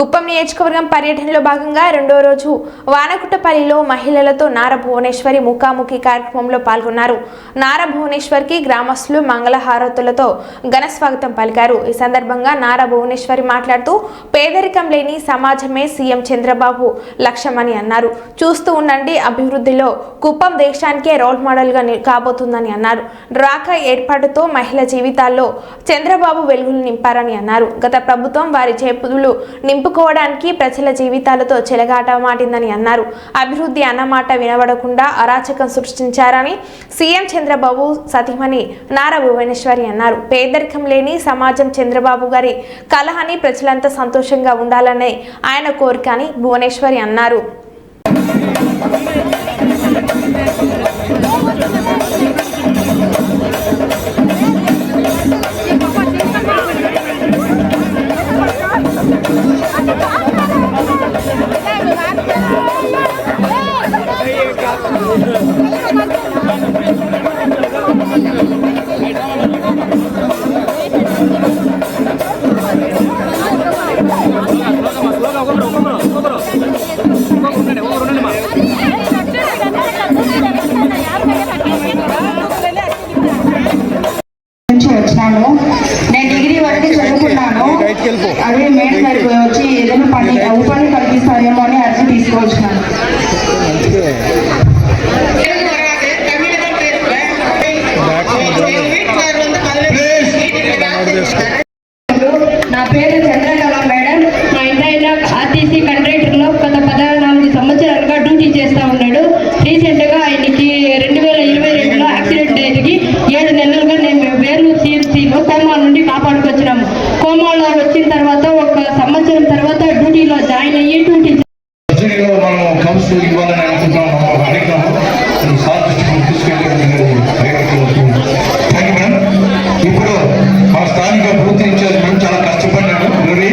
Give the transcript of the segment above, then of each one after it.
కుప్పం నియోజకవర్గం పర్యటనలో భాగంగా రెండో రోజు వానకుట్టపల్లిలో మహిళలతో నార భువనేశ్వరి ముఖాముఖి కార్యక్రమంలో పాల్గొన్నారు. నార భువనేశ్వర్కి గ్రామస్తులు మంగళహారతులతో ఘన స్వాగతం పలికారు. ఈ సందర్భంగా నార భువనేశ్వరి మాట్లాడుతూ పేదరికం లేని సమాజమే సీఎం చంద్రబాబు లక్ష్యమని అన్నారు. చూస్తూ ఉండండి అభివృద్ధిలో కుప్పం దేశానికే రోల్ మోడల్గా కాబోతుందని అన్నారు. డ్రాకా ఏర్పాటుతో మహిళ జీవితాల్లో చంద్రబాబు వెలుగులు నింపారని అన్నారు. గత ప్రభుత్వం వారి చేపులు నింపుకోవడానికి ప్రజల జీవితాలతో చెలగాటమాటిందని అన్నారు. అభివృద్ధి అన్నమాట వినబడకుండా అరాచకం సృష్టించారని సీఎం చంద్రబాబు సతీమణి నారా భువనేశ్వరి అన్నారు. పేదరికం లేని సమాజం చంద్రబాబు గారి కలహని ప్రజలంతా సంతోషంగా ఉండాలనే ఆయన కోరిక అని భువనేశ్వరి అన్నారు. చదువుకున్నాను అదే మేడం గారికి వచ్చి ఏదైనా పని ఉపాధి కల్పిస్తారేమో అని అర్జీ తీసుకొచ్చినాను నా పేరు చంద్రకళ మేడం. మా ఇంటి ఆర్టీసీ కండక్టర్లో గత పద్నాలుగు సంవత్సరాలుగా డ్యూటీ చేస్తా ఉన్నాడు. రీసెంట్గా ఆయనకి రెండు వేల ఇరవై రెండులో యాక్సిడెంట్ జరిగి ఏడు నెలలుగా మనం ఇవ్వాలని అనుకుంటున్నాం అడిగాము సార్ దృష్టికి తీసుకెళ్ళి మేడం ఇప్పుడు మా స్థానిక పూర్తి ఇన్ఛార్జ్ మేము చాలా కష్టపడ్డాడు రవి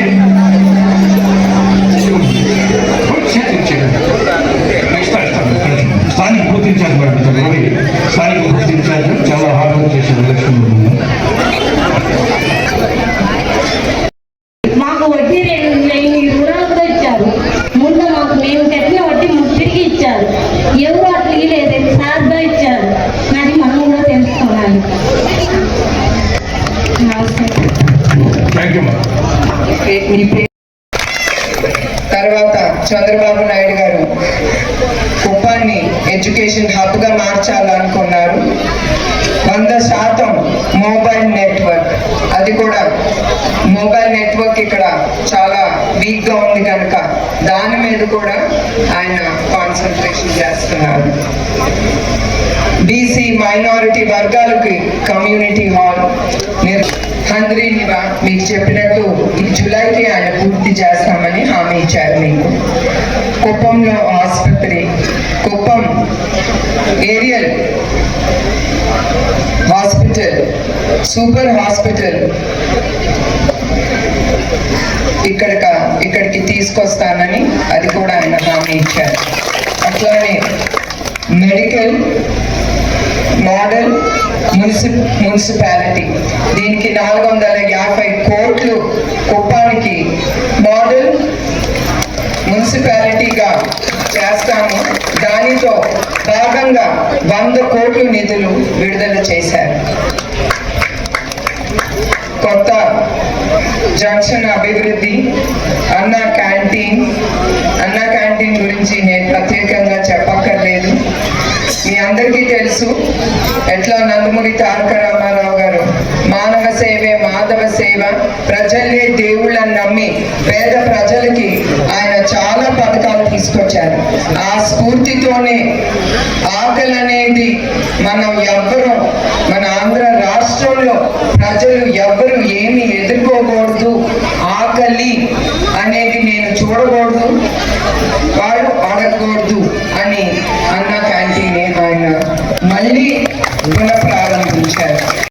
స్థానిక పూర్తి ఇన్ఛార్జ్ మేడం రవి స్థానిక పూర్తి ఇన్ఛార్జ్ చాలా హార్డ్ వర్క్ చేశారు ఎలక్షన్ మాకు వడ్డీ రెండు వెయ్యి రుణాలతో ఇచ్చారు ముందు మాకు మేము కట్టిన వడ్డీ మాకు తిరిగి ఇచ్చారు ఎవరు అట్లా ఇవ్వలేదు సార్గా ఇచ్చారు అది మనం కూడా తెలుసుకోవాలి. తర్వాత చంద్రబాబు నాయుడు గారు కుప్పాన్ని ఎడ్యుకేషన్ హబ్గా మార్చాలనుకున్నారు. వంద శాతం మొబైల్ నెట్వర్క్ అది కూడా మొబైల్ నెట్వర్క్ ఇక్కడ చాలా వీక్గా ఉంది కనుక దాని మీద కూడా ఆయన కాన్సన్ట్రేషన్ చేస్తున్నారు. బీసీ మైనారిటీ వర్గాలకి కమ్యూనిటీ హాల్ హంద్రీనివా మీకు చెప్పినట్టు ఈ జూలైకి ఆయన పూర్తి చేస్తామని హామీ ఇచ్చారు మీకు. కుప్పంలో ఆసుపత్రి Kuppam area hospital super hospital ఇక్కడిక ఇక్కడికి తీసుకొస్తానని అది కూడా ఆయన హామీ ఇచ్చారు. అట్లానే మెడికల్ మోడల్ మున్సి మున్సిపాలిటీ. దీనికి నాలుగు వందల యాభై కోట్లు కుప్పానికి మోడల్ మున్సిపాలిటీగా చేస్తాము. దానితో భాగంగా వంద కోట్లు నిధులు విడుదల చేశారు. కొత్త జంక్షన్ అభివృద్ధి అన్న క్యాంటీన్ అన్న క్యాంటీన్ గురించి నేను ప్రత్యేకంగా చెప్పక్కర్లేదు. మీ అందరికీ తెలుసు ఎట్లా నందమూరి తారక రామారావు గారు మానవ సేవే మాధవ సేవ ప్రజలే దేవుళ్ళని నమ్మి పేద ప్రజలకి ఆయన చాలా పథకాలు తీసుకొచ్చారు ఆ స్ఫూర్తితోనే ఆకలి అనేది మనం ఎవ్వరూ మన ఆంధ్ర రాష్ట్రంలో ప్రజలు ఎవ్వరు ఏమి ఎదుర్కోకూడదు. ఆకలి అనేది నేను చూడకూడదు.